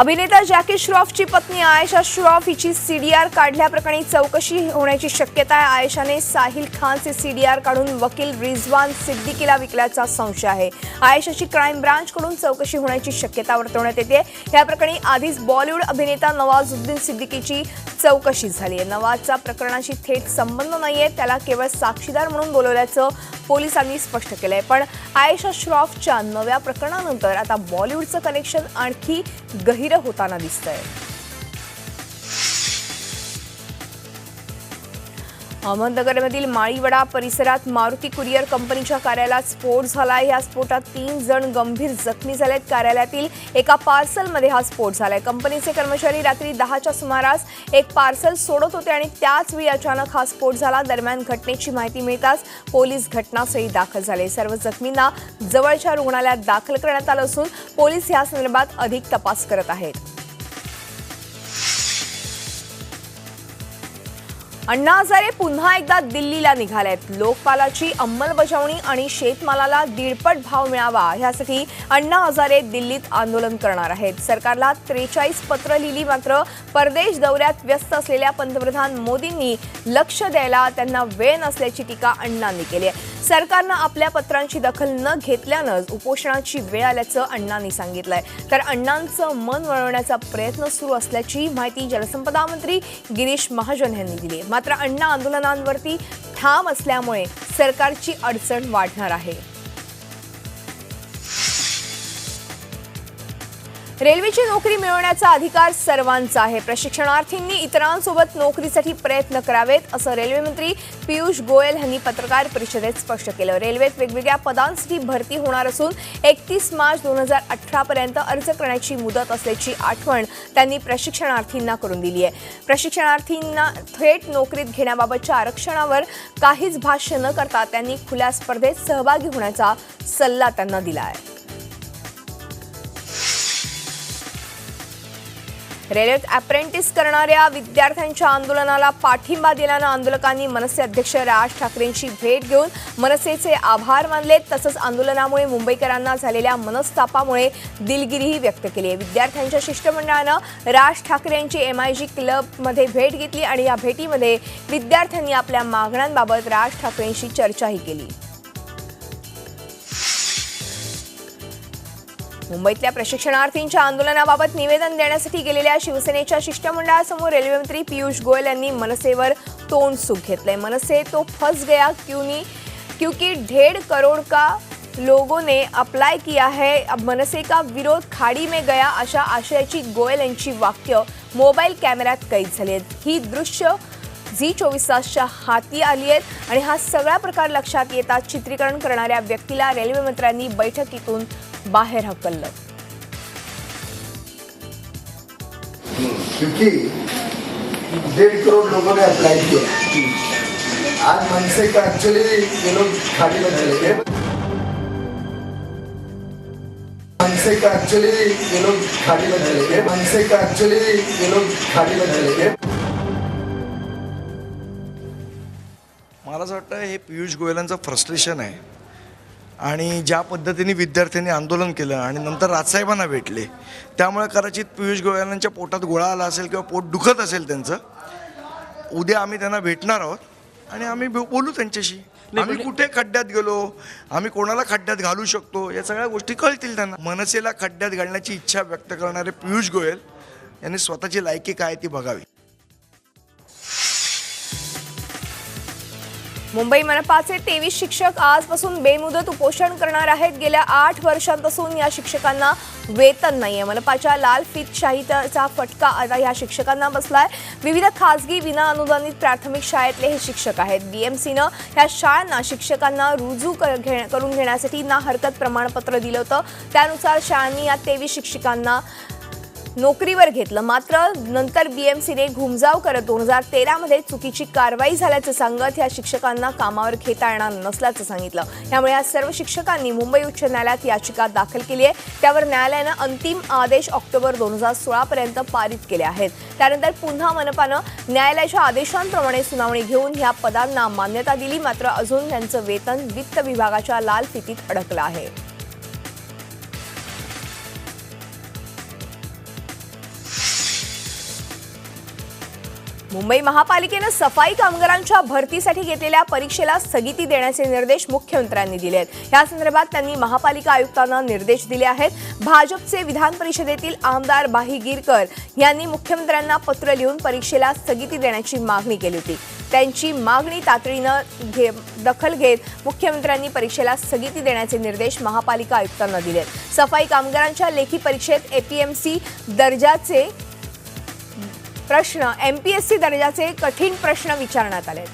अभिनेता जॅकी श्रॉफची पत्नी आयशा श्रॉफ हिची सीडीआर काढल्याप्रकरणी चौकशी होण्याची शक्यता आहे. आयशाने साहिल खानचे सीडीआर काढून वकील रिझवान सिद्दीकीला विकल्याचा संशय आहे. आयशाची क्राईम ब्रांचकडून चौकशी होण्याची शक्यता वर्तवण्यात येते. या प्रकरणी आधीच बॉलिवूड अभिनेता नवाजुद्दीन सिद्दीकीची चौकशी झाली आहे. नवाजचा प्रकरणाशी थेट संबंध नाहीये. त्याला केवळ साक्षीदार म्हणून बोलवल्याचं पोलिसांनी स्पष्ट केलंय. पण आयशा श्रॉफच्या नव्या प्रकरणानंतर आता बॉलिवूडचं कनेक्शन आणखी गहिरं होताना दिसतंय. अहमदनगरमधील माळीवडा परिसरात मारुती कुरिअर कंपनीच्या कार्यालयात स्फोट झालाय. या स्फोटात तीन जण गंभीर जखमी झालेत. कार्यालयातील एका पार्सलमध्ये हा स्फोट झालाय. कंपनीचे कर्मचारी रात्री दहाच्या सुमारास एक पार्सल सोडत होते आणि त्याच वेळी अचानक हा स्फोट झाला. दरम्यान घटनेची माहिती मिळताच पोलीस घटनास्थळी दाखल झाले. सर्व जखमींना जवळच्या रुग्णालयात दाखल करण्यात आलं असून पोलीस या संदर्भात अधिक तपास करत आहेत. अण्णा हजारे पुन्हा एकदा दिल्लीला निघालेत. लोकपालाची अंमलबजावणी आणि शेतमालाला दीडपट भाव मिळावा ह्यासाठी अण्णा हजारे दिल्लीत आंदोलन करणार आहेत. सरकारला त्रेचाळीस पत्र लिहिली मात्र परदेश दौऱ्यात व्यस्त असलेल्या पंतप्रधान मोदींनी लक्ष द्यायला त्यांना वेळ नसल्याची टीका अण्णांनी केली आहे. सरकारनं आपल्या पत्रांची दखल न घेतल्यानंच उपोषणाची वेळ आल्याचं अण्णांनी सांगितलंय. तर अण्णांचं मन वळवण्याचा प्रयत्न सुरू असल्याची माहिती जलसंपदा मंत्री गिरीश महाजन यांनी दिली आहे. मात्र अण्णा आंदोलनांवरती ठाम असल्यामुळे सरकारची अडचण वाढणार आहे. रेल्वेची नोकरी मिळवण्याचा अधिकार सर्वांचा आहे. प्रशिक्षणार्थींनी इतरांसोबत नोकरीसाठी प्रयत्न करावेत असं रेल्वेमंत्री पियुष गोयल यांनी पत्रकार परिषदेत स्पष्ट केलं. रेल्वेत वेगवेगळ्या पदांसाठी भरती होणार असून एकतीस मार्च दोन हजार अठरापर्यंत अर्ज करण्याची मुदत असल्याची आठवण त्यांनी प्रशिक्षणार्थींना करून दिली आहे. प्रशिक्षणार्थींना थेट नोकरीत घेण्याबाबतच्या आरक्षणावर काहीच भाष्य न करता त्यांनी खुल्या स्पर्धेत सहभागी होण्याचा सल्ला त्यांना दिला आहे. रेल्वेत अप्रेंटिस करणाऱ्या विद्यार्थ्यांच्या आंदोलनाला पाठिंबा दिल्यानं आंदोलकांनी मनसे अध्यक्ष राज ठाकरेंची भेट घेऊन मनसेचे आभार मानले. तसंच आंदोलनामुळे मुंबईकरांना झालेल्या मनस्तापामुळे दिलगिरीही व्यक्त केली आहे. विद्यार्थ्यांच्या शिष्टमंडळानं राज ठाकरे यांची एमआयजी क्लबमध्ये भेट घेतली आणि या भेटीमध्ये विद्यार्थ्यांनी आपल्या मागण्यांबाबत राज ठाकरेंशी चर्चाही केली. मुंबईतल्या प्रशिक्षणार्थींच्या आंदोलनाबाबत निवेदन देण्यासाठी गेलेल्या शिवसेनेच्या शिष्टमंडळासमोर रेल्वेमंत्री पियुष गोयल यांनी मनसेवर तोंड सुख घेतलंय. मनसे तो फस गया क्यूनी क्योंकि डेढ़ करोड़ का लोगों ने अप्लाय किया है. अब मनसे का विरोध खाडी में गया अशा आशयाची गोयल यांची वाक्य मोबाईल कॅमेऱ्यात कैद झाली आहेत. ही दृश्य झी चोवीस तासच्या हाती आली आहेत आणि हा सगळा प्रकार लक्षात येतात चित्रीकरण करणाऱ्या व्यक्तीला रेल्वे मंत्र्यांनी बैठकीतून बाहेर हकललं क्योंकि डेढ़ करोड़ लोगों ने अप्लाई किया आज मनसे का एक्चुअली ये लोग खाली में चले गए मनसे का एक्चुअली ये लोग खाली में चले गए मनसे का एक्चुअली ये लोग खाली में चले गए मला असं वाटतं हे पियुष गोयलांचं फ्रस्ट्रेशन आहे. आणि ज्या पद्धतीने विद्यार्थ्यांनी आंदोलन केलं आणि नंतर राजसाहेबांना भेटले त्यामुळे कदाचित पियुष गोयलांच्या पोटात गोळा आला असेल किंवा पोट दुखत असेल त्यांचं उद्या आम्ही त्यांना भेटणार आहोत आणि आम्ही बोलू त्यांच्याशी. आम्ही कुठे खड्ड्यात गेलो आम्ही कोणाला खड्ड्यात घालू शकतो या सगळ्या गोष्टी कळतील त्यांना. मनसेला खड्ड्यात घालण्याची इच्छा व्यक्त करणारे पियुष गोयल यांनी स्वतःची लायकी काय ती बघावी. मुंबई मनपाचे तेवीस शिक्षक आजपासून बेमुदत उपोषण करणार आहेत. गेल्या आठ वर्षांपासून या शिक्षकांना वेतन नाहीये. मनपाच्या लाल फीत शाहीचा फटका आता या शिक्षकांना बसलाय. विविध खासगी विना अनुदानित प्राथमिक शाळेतले हे शिक्षक आहेत. बीएमसीनं या शाळांना शिक्षकांना रुजू कर- घे- करून घेण्यासाठी ना हरकत प्रमाणपत्र दिलं होतं. त्यानुसार शाळांनी या तेवीस शिक्षकांना नोकरीवर घेतलं. मात्र नंतर बीएमसीने घुमजाव करत दोन हजार तेरामध्ये चुकीची कारवाई झाल्याचं सांगत या शिक्षकांना कामावर घेता येणार नसल्याचं सांगितलं. त्यामुळे या सर्व शिक्षकांनी मुंबई उच्च न्यायालयात याचिका दाखल केली आहे. त्यावर न्यायालयानं अंतिम आदेश ऑक्टोबर दोन हजार सोळापर्यंत पारित केले आहेत. त्यानंतर पुन्हा मनपानं न्यायालयाच्या आदेशांप्रमाणे सुनावणी घेऊन ह्या पदांना मान्यता दिली. मात्र अजून त्यांचं वेतन वित्त विभागाच्या लाल फितीत अडकलं आहे. मुंबई महापालिकेनं सफाई कामगारांच्या भरतीसाठी घेतलेल्या परीक्षेला स्थगिती देण्याचे निर्देश मुख्यमंत्र्यांनी दिले आहेत. या संदर्भात त्यांनी महापालिका आयुक्तांना निर्देश दिले आहेत. भाजपचे विधान परिषदेतील आमदार बाही गिरकर यांनी मुख्यमंत्र्यांना पत्र लिहून परीक्षेला स्थगिती देण्याची मागणी केली होती. त्यांची मागणी तातडीनं घे दखल घेत मुख्यमंत्र्यांनी परीक्षेला स्थगिती देण्याचे निर्देश महापालिका आयुक्तांना दिले आहेत. सफाई कामगारांच्या लेखी परीक्षेत एपीएमसी दर्जाचे प्रश्न एमपीएससी दर्जाचे कठीण प्रश्न विचारण्यात आले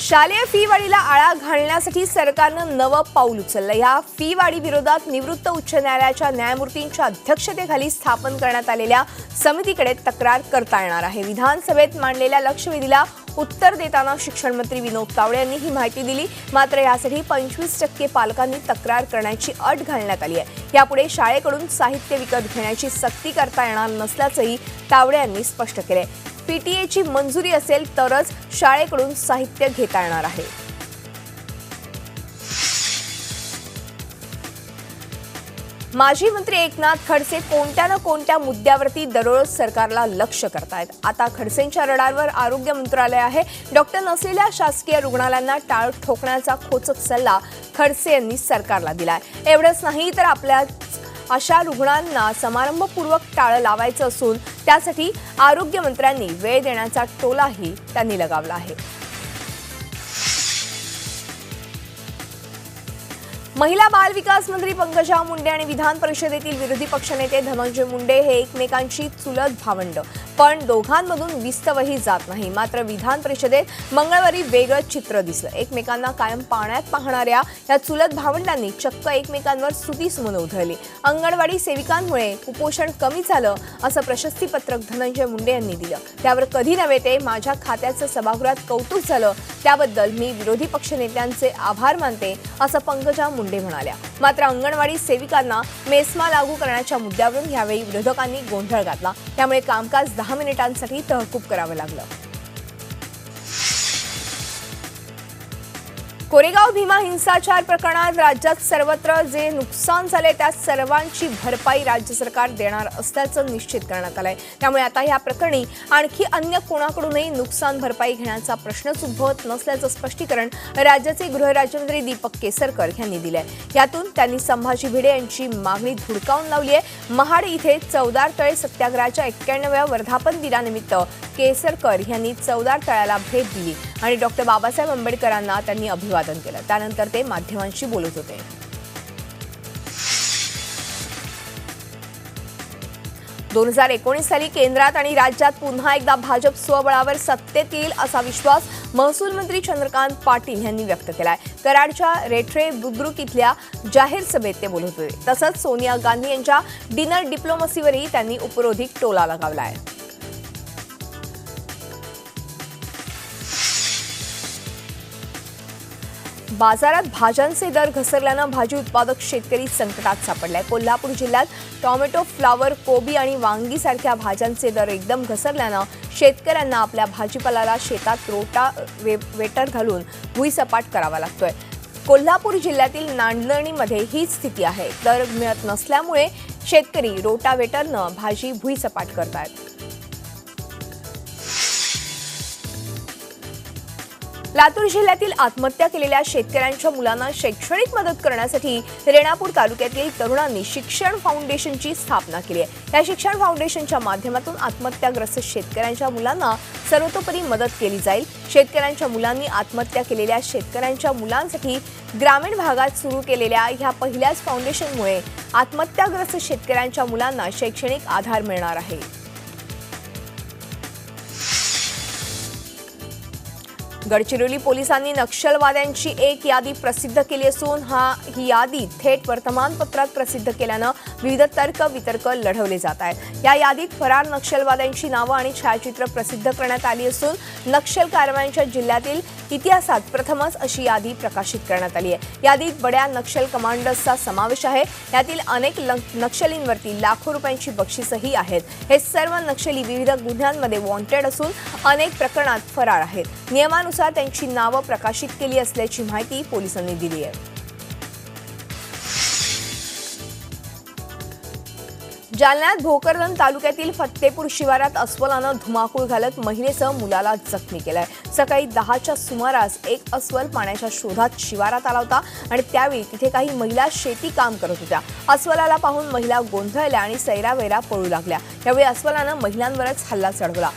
शालेय फी वाढीला आळा घालण्यासाठी सरकारनं नवं पाऊल उचललं. या फी वाढी विरोधात निवृत्त उच्च न्यायालयाच्या न्यायमूर्तींच्या अध्यक्षतेखाली स्थापन करण्यात आलेल्या समितीकडे तक्रार करता येणार आहे. विधानसभेत मांडलेल्या लक्षवेधीला उत्तर देताना शिक्षण मंत्री विनोद तावडे यांनी ही माहिती दिली. मात्र यासाठी पंचवीस टक्के पालकांनी तक्रार करण्याची अट घालण्यात आली आहे. यापुढे शाळेकडून साहित्य विकत घेण्याची सक्ती करता येणार नसल्याचंही तावडे यांनी स्पष्ट केलंय. पीटीएची मंजुरी असेल तरच शाळेकडून साहित्य घेता येणार आहे. माजी मंत्री एकनाथ खडसे कोणत्या ना कोणत्या मुद्द्यावरती दररोज सरकारला लक्ष करतायत? आता खडसेंच्या रडारवर आरोग्य मंत्रालय आहे. डॉक्टर नसलेल्या शासकीय रुग्णालयांना टाळ ठोकण्याचा खोचक सल्ला खडसे यांनी सरकारला दिलाय. एवढंच नाही तर आपल्या अशा रुग्णांना समारंभपूर्वक टाळं लावायचं असून त्यासाठी आरोग्यमंत्र्यांनी वेळ देण्याचा टोलाही त्यांनी लगावला आहे. महिला बाल विकास मंत्री पंकजा मुंडे आणि विधान परिषदेतील विरोधी पक्षनेते धनंजय मुंडे हे एकमेकांची चुलत भावंड. पण दोघांमधून विस्तवही जात नाही. मात्र विधान परिषदेत मंगळवारी वेगळं चित्र दिसलं. एकमेकांना कायम पाण्यात पाहणाऱ्या या चुलत भावंडांनी चक्क एकमेकांवर स्तुतीसुमनं उधळली. अंगणवाडी सेविकांमुळे कुपोषण कमी झालं असं प्रशस्तीपत्रक धनंजय मुंडे यांनी दिलं. त्यावर कधी नव्हे ते माझ्या खात्याचं सभागृहात कौतुक झालं. त्याबद्दल मी विरोधी पक्षनेत्यांचे आभार मानते असं पंकजा मुंडे म्हणाल्या. मात्र अंगणवाडी सेविकांना मेस्मा लागू करण्याच्या मुद्द्यावरून यावेळी विरोधकांनी गोंधळ घातला. त्यामुळे कामकाज दहा मिनिटांसाठी तहकूब करावं लागलं. कोरेगाव भीमा हिंसाचार प्रकरणात राज्यात सर्वत्र जे नुकसान झाले त्या सर्वांची भरपाई राज्य सरकार देणार असल्याचं निश्चित करण्यात आलंय. त्यामुळे आता या प्रकरणी आणखी अन्य कोणाकडूनही नुकसान भरपाई घेण्याचा प्रश्नच उद्भवत नसल्याचं स्पष्टीकरण राज्याचे गृहराज्यमंत्री दीपक केसरकर यांनी दिलंय. यातून त्यांनी संभाजी भिडे यांची मागणी धुडकावून लावली आहे महाड इथे चौदार तळे सत्याग्रहाच्या एक्क्याण्णव्या वर्धापन दिनानिमित्त केसरकर यांनी चौदार तळ्याला भेट दिली आणि डॉक्टर बाबासाहेब आंबेडकरांना त्यांनी अभिवादन केलं. त्यानंतर ते माध्यमांशी बोलत होते. दोन हजार एकोणीस साली केंद्रात आणि राज्यात पुन्हा एकदा भाजप स्वबळावर सत्तेत येईल असा विश्वास महसूल मंत्री चंद्रकांत पाटील यांनी व्यक्त केलाय. कराडच्या रेठरे बुद्रुक इथल्या जाहीर सभेत ते बोलत होते. तसंच सोनिया गांधी यांच्या डिनर डिप्लोमसीवरही त्यांनी उपरोधिक टोला लगावला आहे बाजारात भाज्यांचे दर घसरल्यानं भाजी उत्पादक शेतकरी संकटात सापडलाय. कोल्हापूर जिल्ह्यात टोमॅटो फ्लावर कोबी आणि वांगी सारख्या भाज्यांचे दर एकदम घसरल्यानं शेतकऱ्यांना आपल्या भाजीपाल्याला शेतात रोटा वे वेटर घालून भुईसपाट करावा लागतोय. कोल्हापूर जिल्ह्यातील नांदणीमध्ये हीच स्थिती आहे. दर मिळत नसल्यामुळे शेतकरी रोटावेटरनं भाजी भुईसपाट करतायत. लातूर जिल्ह्यातील आत्महत्या केलेल्या शेतकऱ्यांच्या मुलांना शैक्षणिक मदत करण्यासाठी रेणापूर तालुक्यातील तरुणांनी शिक्षण फाउंडेशनची स्थापना केली आहे. या शिक्षण फाउंडेशनच्या माध्यमातून आत्महत्याग्रस्त शेतकऱ्यांच्या मुलांना सर्वतोपरी मदत केली जाईल. शेतकऱ्यांच्या मुलांनी आत्महत्या केलेल्या शेतकऱ्यांच्या मुलांसाठी ग्रामीण भागात सुरू केलेल्या ह्या पहिल्याच फाउंडेशनमुळे आत्महत्याग्रस्त शेतकऱ्यांच्या मुलांना शैक्षणिक आधार मिळणार आहे. गडचिरोली पोलिसांनी नक्षलवाद्यांची एक यादी प्रसिद्ध केली असून हा ही यादी थेट वर्तमानपत्रात प्रसिद्ध केल्यानं विविध तर्क वितर्क लढवले जात आहेत. या यादीत फरार नक्षलवाद्यांची नावं आणि छायाचित्र प्रसिद्ध करण्यात आली असून नक्षल कारवायांच्या जिल्ह्यातील इतिहासात प्रथमच अशी यादी प्रकाशित करण्यात आली आहे. यादीत बड्या नक्षल कमांडर्सचा समावेश आहे. यातील अनेक नक्षलींवरती लाखो रुपयांची बक्षिसही आहेत. हे सर्व नक्षली विविध गुन्ह्यांमध्ये वॉन्टेड असून अनेक प्रकरणात फरार आहेत. नियमानुसार त्यांची नावं प्रकाशित केली असल्याची माहिती पोलिसांनी दिली आहे. जालन्यात भोकरदन तालुक्यातील फत्तेपूर शिवारात अस्वलानं धुमाकूळ घालत महिलेसह मुलाला जखमी केलाय. सकाळी दहाच्या सुमारास एक अस्वल पाण्याच्या शोधात शिवारात आला होता आणि त्यावेळी तिथे काही महिला शेती काम करत होत्या. अस्वलाला पाहून महिला गोंधळल्या आणि सैरावैरा पळू लागल्या. यावेळी अस्वलानं महिलांवरच हल्ला चढवला.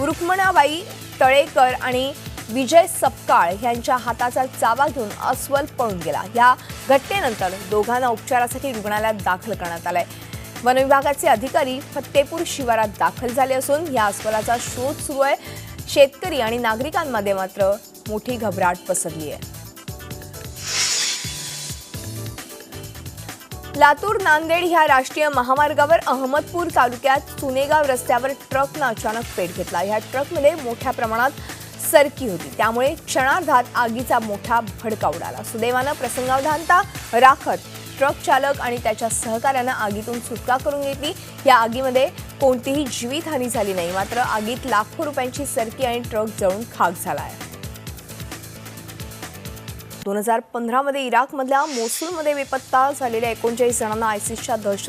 रुक्मणाबाई तळेकर आणि विजय सपकाळ यांच्या हाताचा चावा घेऊन अस्वल पळून गेला. या घटनेनंतर दोघांना उपचारासाठी रुग्णालयात दाखल करण्यात आलंय. वनविभागाचे अधिकारी फत्तेपूर शिवारात दाखल झाले असून या अस्वलाचा शोध सुरू आहे. शेतकरी आणि नागरिकांमध्ये मात्र मोठी घबराट पसरली आहे. लातूर नांदेड ह्या राष्ट्रीय महामार्गावर अहमदपूर तालुक्यात सुनेगाव रस्त्यावर ट्रकनं अचानक पेट घेतला. ह्या ट्रकमध्ये मोठ्या प्रमाणात सरकी होती. त्यामुळे क्षणार्धात आगीचा मोठा भडका उडाला. सुदैवानं प्रसंगावधानता राखत ट्रक चालक आणि त्याच्या सहकाऱ्यानं आगीतून सुटका करून घेतली. या आगीमध्ये कोणतीही जीवितहानी झाली नाही मात्र आगीत लाखो रुपयांची सरकी आणि ट्रक जळून खाक झाला आहे दोन हजार पंधरामध्ये इराकमधल्या मोसूलमध्ये बेपत्ता झालेल्या एकोणचाळीस जणांना आयसिसच्या दहशत